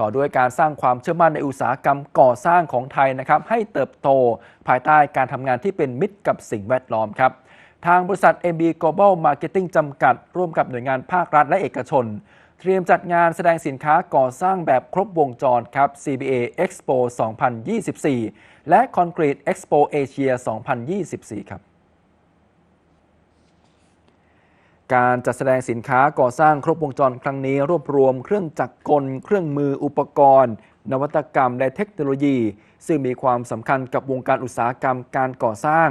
ต่อด้วยการสร้างความเชื่อมั่นในอุตสาหกรรมก่อสร้างของไทยนะครับให้เติบโตภายใต้การทำงานที่เป็นมิตรกับสิ่งแวดล้อมครับทางบริษัท MB Global Marketing จำกัด ร่วมกับหน่วยงานภาครัฐและเอกชน เตรียมจัดงานแสดงสินค้าก่อสร้างแบบครบวงจรครับ CBA Expo 2024 และ Concrete Expo Asia 2024 ครับ การจัดแสดงสินค้าก่อสร้างครบวงจรครั้งนี้รวบรวมเครื่องจักรกล เครื่องมืออุปกรณ์ นวัตกรรมและเทคโนโลยี ซึ่งมีความสำคัญกับวงการอุตสาหกรรมการก่อสร้าง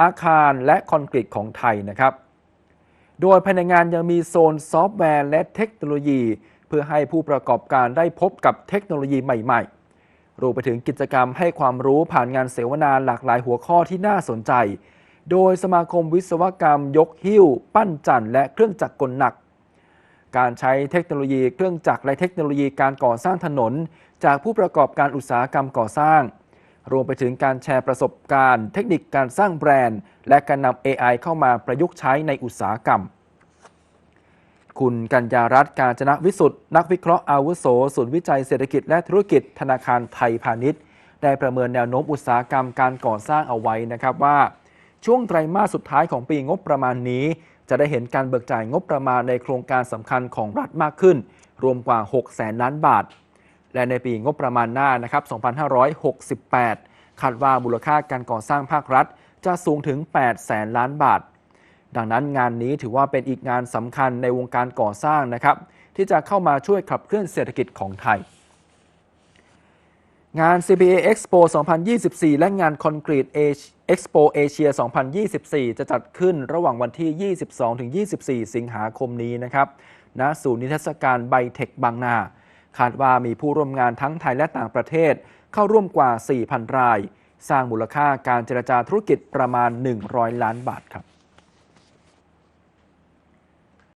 อาคารและคอนกรีตของไทยนะครับ โดยภายในงานยังมีโซนซอฟต์แวร์และเทคโนโลยี เพื่อให้ผู้ประกอบการได้พบกับเทคโนโลยีใหม่ๆรวมไปถึงกิจกรรมให้ความรู้ผ่านงานเสวนาหลากหลายหัวข้อที่น่าสนใจ โดยสมาคมวิศวกรรมยกหิ้ว ปั้นจันและเครื่องจักรกลหนัก การใช้เทคโนโลยีเครื่องจักรและเทคโนโลยีการก่อสร้างถนน จากผู้ประกอบการอุตสาหกรรมก่อสร้าง รวมไปถึงการแชร์ประสบการณ์ เทคนิคการสร้างแบรนด์ และการนำ AI เข้ามาประยุกต์ใช้ในอุตสาหกรรม คุณกัญญารัตน์การจนะวิสุทธ์นักวิเคราะห์อาวุโสศูนย์วิจัยเศรษฐกิจและธุรกิจธนาคารไทยพาณิชย์ ได้ประเมินแนวโน้มอุตสาหกรรมการก่อสร้างเอาไว้นะครับว่า ช่วงไตรมาสสุดท้ายของปีงบประมาณนี้ จะได้เห็นการเบิกจ่ายงบประมาณในโครงการสำคัญของรัฐมากขึ้น รวมกว่า 6 แสนล้านบาท และในปีงบประมาณหน้านะครับ 2568 คาดว่ามูลค่าการก่อสร้างภาครัฐ จะสูงถึง 8 แสนล้านบาท ดังนั้นงานนี้ถือว่าเป็นอีกงานสำคัญในวงการก่อสร้างนะครับที่จะเข้ามาช่วยขับเคลื่อนเศรษฐกิจของไทย งาน CPA Expo 2024 และงาน Concrete Expo Asia 2024 จะจัดขึ้นระหว่างวันที่ 22-24 สิงหาคมนี้นะครับณศูนย์นิทรรศการไบเทคบางนา คาดว่ามีผู้ร่วมงานทั้งไทยและต่างประเทศ เข้าร่วมกว่า 4,000 ราย สร้างมูลค่าการเจรจาธุรกิจประมาณ 100 ล้านบาทครับ